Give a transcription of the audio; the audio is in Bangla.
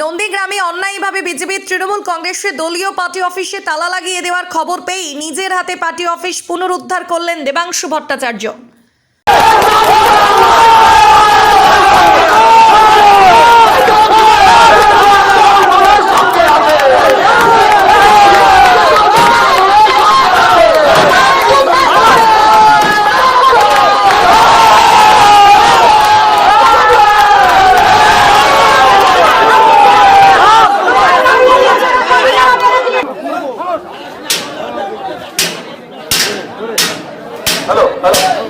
নন্দীগ্রামে অন্যায়ভাবে বিজেপি, তৃণমূল কংগ্রেসের দলীয় পার্টি অফিসে তালা লাগিয়ে দেওয়ার খবর পেয়েই নিজের হাতে পার্টি অফিস পুনরুদ্ধার করলেন দেবাংশু ভট্টাচার্য। హలో. హలో